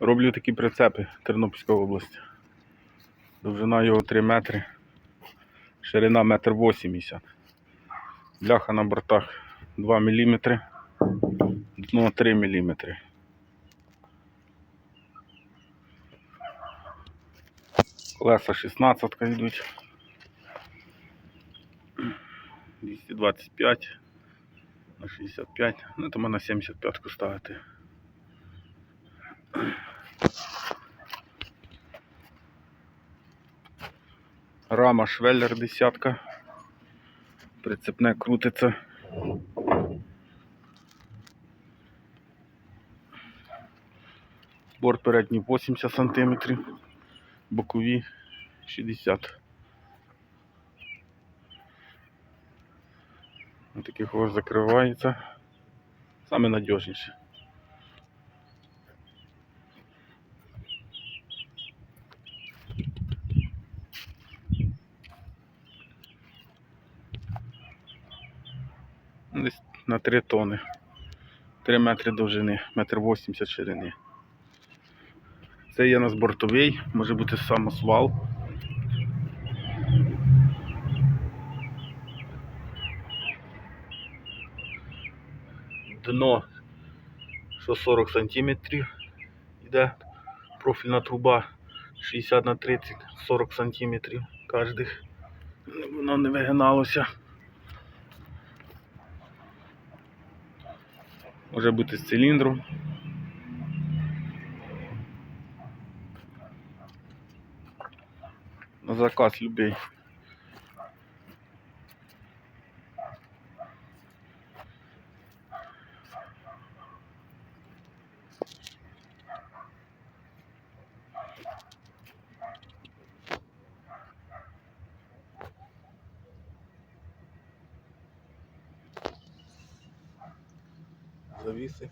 Роблю такі прицепи Тернопільська область. Довжина його 3 метри, ширина 1,80 м. Бляха на бортах 2 мм, дно 3 мм. Колеса 16 йдуть. 225 на 65. Ну, то можна 75 ставити. Рама швеллер десятка. Прицепне крутиться. Борт передній 80 см, бокові 60 Ось таких ось закривається. Саме надіжніше. Десь на 3 тони. 3 метри довжини, метр 80 ширини. Це є у нас бортовий, може бути самосвал. Дно 140 сантиметрів йде профільна труба 60 на 30 40 сантиметрів кожних. Воно не вигиналося. Може бути з циліндру. На заказ любий. Завіси.